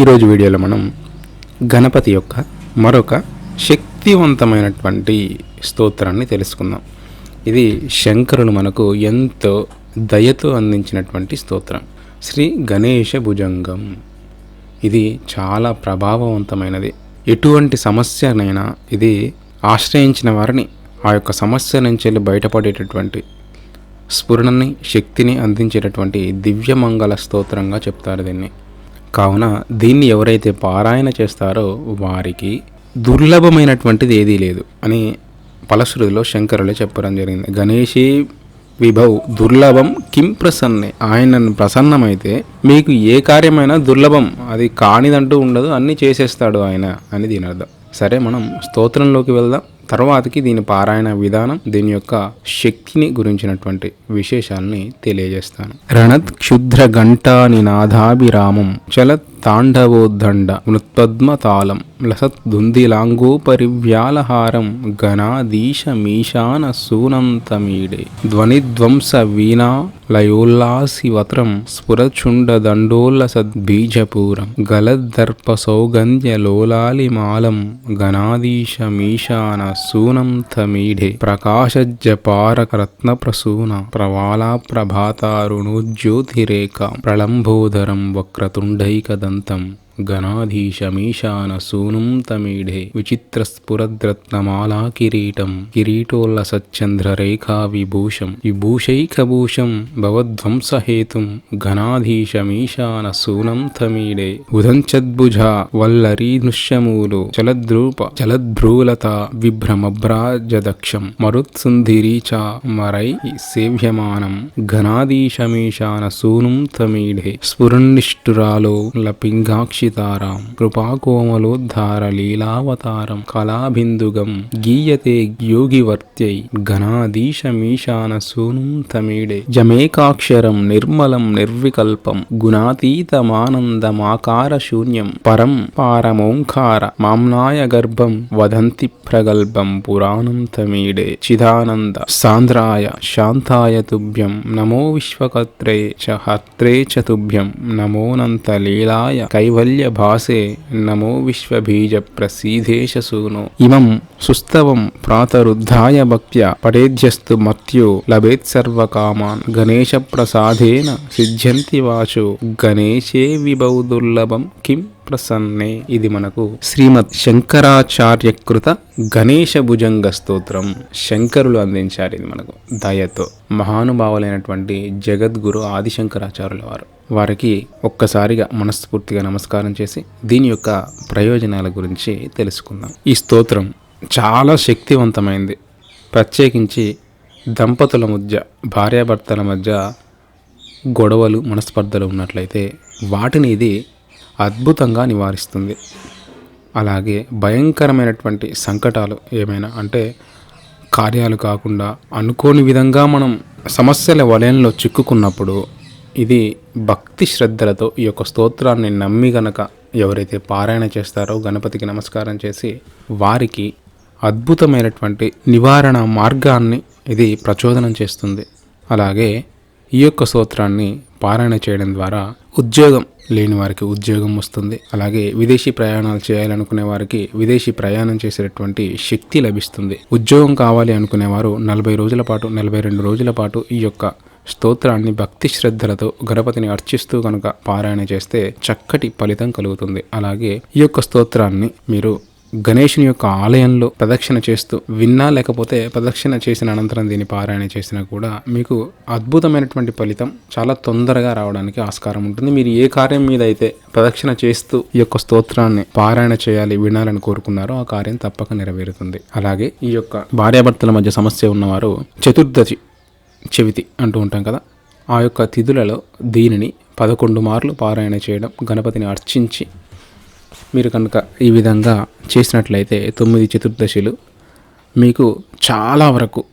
ఈరోజు వీడియోలో మనం గణపతి యొక్క మరొక శక్తివంతమైనటువంటి స్తోత్రాన్ని తెలుసుకుందాం. ఇది శంకరుడు మనకు ఎంతో దయతో అందించినటువంటి స్తోత్రం. శ్రీ గణేష భుజంగం. ఇది చాలా ప్రభావవంతమైనది. ఎటువంటి సమస్యనైనా ఇది ఆశ్రయించిన వారిని ఆ యొక్క సమస్య నుంచి వెళ్ళి బయటపడేటటువంటి స్ఫురణని శక్తిని అందించేటటువంటి దివ్యమంగళ స్తోత్రంగా చెప్తారు దీన్ని. కావున దీన్ని ఎవరైతే పారాయణ చేస్తారో వారికి దుర్లభమైనటువంటిది ఏదీ లేదు అని పలశ్రుతిలో శంకరులే చెప్పడం జరిగింది. గణేశీ విభవ్ దుర్లభం కిం ప్రసన్నే? ఆయన ప్రసన్నమైతే మీకు ఏ కార్యమైనా దుర్లభం. అది కానిదంటూ ఉండదు అన్నీ చేసేస్తాడు ఆయన అని దీని అర్థం సరే మనం స్తోత్రంలోకి వెళ్దాం. తర్వాతకి దీని పారాయణ విధానం దీని యొక్క శక్తిని గురించినటువంటి విశేషాలని తెలియజేస్తాను. రణత్ క్షుద్ర ఘంటా నినాదాభిరామం చలత్ తాండవోద్దండ మృత్పద్మతాళం తాళం లసత్ పరివ్యాలహారం గణాధీశ సూనంతమీడే ధ్వనిధ్వంస వీణా లయోల్లాసివత్రం స్ఫురచుండదండోల్లసద్బీజపూరం దండోల్ల సద్బీజపూరం గలద్దర్ప సౌగంధ్య లోలాలిమాలం గణాధీశ సూనంతమీఢే ప్రకాశజ్జపారక ప్రసూన ప్రవాళా ప్రభాతారుణోజ్యోతిరేఖ ప్రళంబోదరం వక్రతుండైకదంతం గణాధీశమీశాన సూనుం తమీఢే. విచిత్ర స్ఫురద్రత్నమాలా కిరీటం కిరీటోల్ల సచ్చంద్ర రేఖా విభూషం విభూషైకభూషం భవధ్వంసహేతుం ఘనాధీశమీశాన సూనం తమీడే ఉదంచద్భుజ వల్లరీనుష్యమూలు చలద్రూప చలద్భ్రూలత విభ్రమభ్రాజదక్షం మరుత్సుంధిరీచ మరై సేవ్యమానం ఘనాధీశమీశాన సూనుం తమీఢే. స్ఫురన్నిష్ఠురాలో లపింగాక్షి తారాం కృపాకోమలోద్ధార లీలావతారం. కళాభిందుగం గీయతే యోగివర్త్యై. ఘనాధీశమీశాన సూనుం తమీడే. జమేకాక్షరం నిర్మలం నిర్వికల్పం. గుణాతీతమానందమాకార శూన్యం పరం పారమోంకార మామ్నాయ గర్భం వదంతి ప్రగల్భం పురాణం తమీడే. చిదానంద సాంద్రాయ శాంతాయ తుభ్యం. నమో విశ్వకత్రే చ హత్రే చ తుభ్యం. నమోనంత లీలాయ కైవల్య భాసే నమో విశ్వబీజ ప్రసీదేశ సూనో ఇమం సుస్తవం ప్రాతరుద్ధాయ భక్త్య పడేధ్యస్తు మత్యో లభేత్ సర్వకామాన్. గణేశ ప్రసాదేన సిద్ధ్యంతి వాచు. గణేశే విభౌ దుర్లభం కిం ప్రసన్నే. ఇది మనకు శ్రీమద్ శంకరాచార్యకృత గణేశ భుజంగ స్తోత్రం. శంకరులు అందించారు ఇది మనకు. దయతో మహానుభావులైనటువంటి జగద్గురు ఆదిశంకరాచార్యుల వారు. వారికి ఒక్కసారిగా మనస్ఫూర్తిగా నమస్కారం చేసి దీని యొక్క ప్రయోజనాల గురించి తెలుసుకుందాం. ఈ స్తోత్రం చాలా శక్తివంతమైంది. ప్రత్యేకించి దంపతుల మధ్య భార్యాభర్తల మధ్య గొడవలు మనస్పర్ధలు ఉన్నట్లయితే వాటిని ఇది అద్భుతంగా నివారిస్తుంది. అలాగే భయంకరమైనటువంటి సంకటాలు ఏమైనా అంటే కార్యాలు కాకుండా అనుకోని విధంగా మనం సమస్యల వలయంలో చిక్కుకున్నప్పుడు ఇది భక్తి శ్రద్ధలతో ఈ యొక్క స్తోత్రాన్ని నమ్మి గనక ఎవరైతే పారాయణ చేస్తారో గణపతికి నమస్కారం చేసి వారికి అద్భుతమైనటువంటి నివారణ మార్గాన్ని ఇది ప్రచోదనం చేస్తుంది. అలాగే ఈ యొక్క సూత్రాన్ని పారాయణ చేయడం ద్వారా ఉద్యోగం లేని వారికి ఉద్యోగం వస్తుంది. అలాగే విదేశీ ప్రయాణాలు చేయాలనుకునే వారికి విదేశీ ప్రయాణం చేసేటటువంటి శక్తి లభిస్తుంది. ఉద్యోగం కావాలి అనుకునేవారు నలభై రోజుల పాటు నలభై రెండు రోజుల పాటు ఈ యొక్క స్తోత్రాన్ని భక్తి శ్రద్ధలతో గణపతిని అర్చిస్తూ కనుక పారాయణ చేస్తే చక్కటి ఫలితం కలుగుతుంది. అలాగే ఈ యొక్క స్తోత్రాన్ని మీరు గణేషుని యొక్క ఆలయంలో ప్రదక్షిణ చేస్తూ విన్నా లేకపోతే ప్రదక్షిణ చేసిన అనంతరం దీన్ని పారాయణ చేసినా కూడా మీకు అద్భుతమైనటువంటి ఫలితం చాలా తొందరగా రావడానికి ఆస్కారం ఉంటుంది. మీరు ఏ కార్యం మీద అయితే ప్రదక్షిణ చేస్తూ ఈ యొక్క స్తోత్రాన్ని పారాయణ చేయాలి వినాలని కోరుకున్నారో ఆ కార్యం తప్పక నెరవేరుతుంది. అలాగే ఈ యొక్క భార్యాభర్తల మధ్య సమస్య ఉన్నవారు చతుర్దశి చెవితి అంటూ ఉంటాం కదా ఆ యొక్క తిథులలో దీనిని పదకొండు మార్లు పారాయణ చేయడం గణపతిని అర్చించి మీరు కనుక ఈ విధంగా చేసినట్లయితే తొమ్మిది చతుర్దశిలు మీకు చాలా వరకు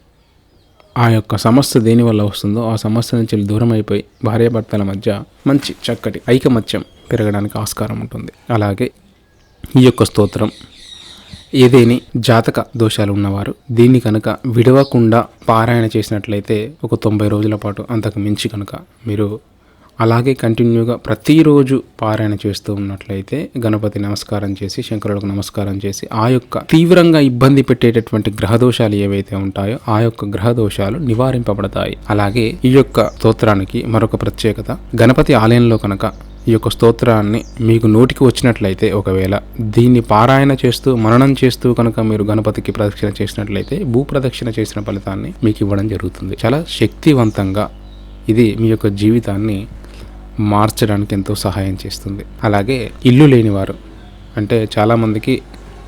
ఆ యొక్క సమస్య దేనివల్ల వస్తుందో ఆ సమస్య నుంచి దూరం అయిపోయి భార్యాభర్తల మధ్య మంచి చక్కటి ఐకమత్యం పెరగడానికి ఆస్కారం ఉంటుంది. అలాగే ఈ యొక్క స్తోత్రం ఏదేని జాతక దోషాలు ఉన్నవారు దీన్ని కనుక విడవకుండా పారాయణ చేసినట్లయితే ఒక తొంభై రోజుల పాటు అంతకు మించి కనుక మీరు అలాగే కంటిన్యూగా ప్రతిరోజు పారాయణ చేస్తూ ఉన్నట్లయితే గణపతి నమస్కారం చేసి శంకరులకు నమస్కారం చేసి ఆ యొక్క తీవ్రంగా ఇబ్బంది పెట్టేటటువంటి గ్రహదోషాలు ఏవైతే ఉంటాయో ఆ యొక్క గ్రహదోషాలు నివారింపబడతాయి. అలాగే ఈ యొక్క స్తోత్రానికి మరొక ప్రత్యేకత గణపతి ఆలయంలో కనుక ఈ యొక్క స్తోత్రాన్ని మీకు నోటికి వచ్చినట్లయితే ఒకవేళ దీన్ని పారాయణ చేస్తూ మననం చేస్తూ కనుక మీరు గణపతికి ప్రదక్షిణ చేసినట్లయితే భూ ప్రదక్షిణ చేసిన ఫలితాన్ని మీకు ఇవ్వడం జరుగుతుంది. చాలా శక్తివంతంగా ఇది మీ యొక్క జీవితాన్ని మార్చడానికి ఎంతో సహాయం చేస్తుంది. అలాగే ఇల్లు లేనివారు అంటే చాలామందికి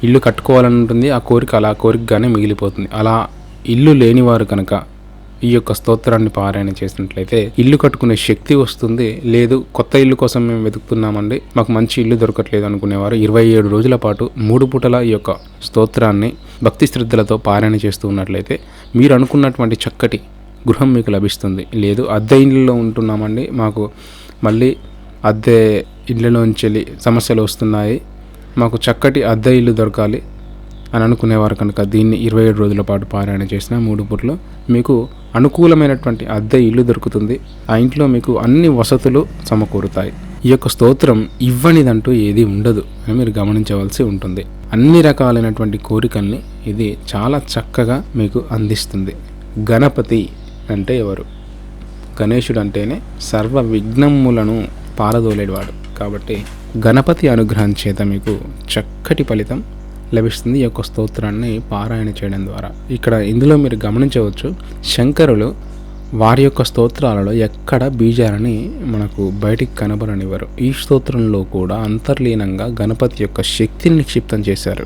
ఇల్లు కట్టుకోవాలని ఉంటుంది ఆ కోరిక అలా కోరికగానే మిగిలిపోతుంది. అలా ఇల్లు లేనివారు కనుక ఈ యొక్క స్తోత్రాన్ని పారాయణ చేసినట్లయితే ఇల్లు కట్టుకునే శక్తి వస్తుంది. లేదు కొత్త ఇల్లు కోసం మేము వెతుకుతున్నామండి మాకు మంచి ఇల్లు దొరకట్లేదు అనుకునేవారు. ఇరవై ఏడు రోజుల పాటు మూడు పూటల ఈ యొక్క స్తోత్రాన్ని భక్తి శ్రద్ధలతో పారాయణ చేస్తూ ఉన్నట్లయితే మీరు అనుకున్నటువంటి చక్కటి గృహం మీకు లభిస్తుంది. లేదు అద్దె ఇళ్ళలో ఉంటున్నామండి. మాకు మళ్ళీ అద్దె ఇళ్ళలోంచి వెళ్ళి సమస్యలు వస్తున్నాయి. మాకు చక్కటి అద్దె ఇల్లు దొరకాలి అని అనుకునేవారు కనుక దీన్ని ఇరవై ఏడు రోజుల పాటు పారాయణ చేసిన మూడు పూటలు మీకు అనుకూలమైనటువంటి అద్దె ఇల్లు దొరుకుతుంది. ఆ ఇంట్లో మీకు అన్ని వసతులు సమకూరుతాయి. ఈ యొక్క స్తోత్రం ఇవ్వనిదంటూ ఏది ఉండదు అని మీరు గమనించవలసి ఉంటుంది. అన్ని రకాలైనటువంటి కోరికల్ని ఇది చాలా చక్కగా మీకు అందిస్తుంది. గణపతి అంటే ఎవరు? గణేశుడు అంటేనే సర్వ విఘ్నములను పారదోలేవాడు. కాబట్టి గణపతి అనుగ్రహం చేత మీకు చక్కటి ఫలితం లభిస్తుంది ఈ యొక్క స్తోత్రాన్ని పారాయణ చేయడం ద్వారా. ఇక్కడ ఇందులో మీరు గమనించవచ్చు శంకరులు వారి యొక్క స్తోత్రాలలో ఎక్కడ బీజాలని మనకు బయటికి కనబడనివ్వరు. ఈ స్తోత్రంలో కూడా అంతర్లీనంగా గణపతి యొక్క శక్తిని నిక్షిప్తం చేశారు.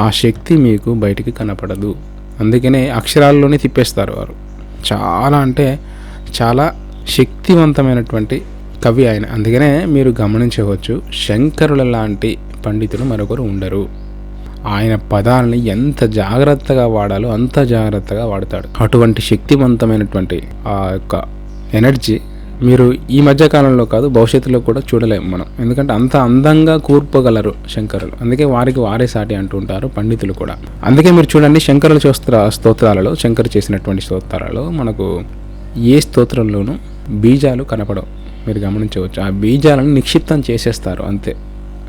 ఆ శక్తి మీకు బయటికి కనపడదు. అందుకనే అక్షరాల్లోనే తిప్పేస్తారు వారు. చాలా అంటే చాలా శక్తివంతమైనటువంటి కవి ఆయన. అందుకనే మీరు గమనించవచ్చు శంకరుల లాంటి పండితులు మరొకరు ఉండరు. ఆయన పదాలని ఎంత జాగ్రత్తగా వాడాలో అంత జాగ్రత్తగా వాడతాడు. అటువంటి శక్తివంతమైనటువంటి ఆ యొక్క ఎనర్జీ మీరు ఈ మధ్య కాలంలో కాదు భవిష్యత్తులో కూడా చూడలేము మనం. ఎందుకంటే అంత అందంగా కూర్పగలరు శంకరులు. అందుకే వారికి వారే సాటి అంటుంటారు పండితులు కూడా. అందుకే మీరు చూడండి శంకరులు స్తోత్ర స్తోత్రాలలో శంకరు చేసినటువంటి స్తోత్రాలలో మనకు ఏ స్తోత్రంలోనూ బీజాలు కనపడవు. మీరు గమనించవచ్చు. ఆ బీజాలను నిక్షిప్తం చేసేస్తారు అంతే.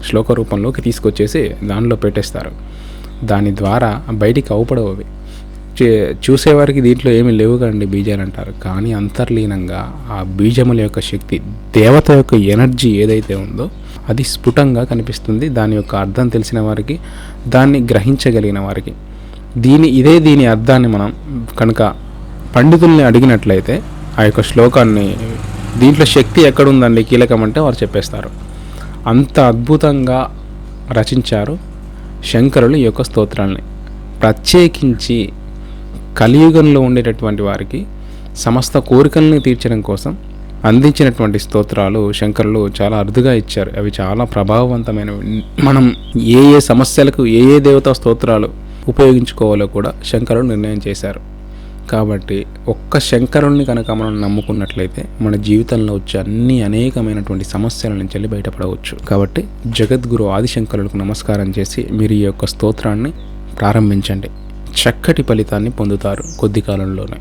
శ్లోక రూపంలోకి తీసుకొచ్చేసి దానిలో పెట్టేస్తారు. దాని ద్వారా బయటికి అవుపడవు అవి. చూసేవారికి దీంట్లో ఏమీ లేవు కండి బీజాలు అంటారు. కానీ అంతర్లీనంగా ఆ బీజముల యొక్క శక్తి దేవత యొక్క ఎనర్జీ ఏదైతే ఉందో అది స్ఫుటంగా కనిపిస్తుంది. దాని యొక్క అర్థం తెలిసిన వారికి దాన్ని గ్రహించగలిగిన వారికి. దీని ఇదే దీని అర్థాన్ని మనం కనుక పండితుల్ని అడిగినట్లయితే ఆ యొక్క శ్లోకాన్ని దీంట్లో శక్తి ఎక్కడుందండి కీలకం అంటే వారు చెప్పేస్తారు. అంత అద్భుతంగా రచించారు శంకరులు ఈ యొక్క స్తోత్రాల్ని. ప్రత్యేకించి కలియుగంలో ఉండేటటువంటి వారికి సమస్త కోరికల్ని తీర్చడం కోసం అందించినటువంటి స్తోత్రాలు శంకరులు చాలా అరుదుగా ఇచ్చారు. అవి చాలా ప్రభావవంతమైనవి. మనం ఏ ఏ సమస్యలకు ఏ ఏ దేవతా స్తోత్రాలు ఉపయోగించుకోవాలో కూడా శంకరులు నిర్ణయం చేశారు. కాబట్టి ఒక్క శంకరుణ్ణి కనుక మనం నమ్ముకున్నట్లయితే మన జీవితంలో వచ్చే అన్ని అనేకమైనటువంటి సమస్యల నుంచి వెళ్ళి బయటపడవచ్చు. కాబట్టి జగద్గురు ఆదిశంకరులకు నమస్కారం చేసి మీరు ఈ యొక్క స్తోత్రాన్ని ప్రారంభించండి. చక్కటి ఫలితాన్ని పొందుతారు కొద్ది కాలంలోనే.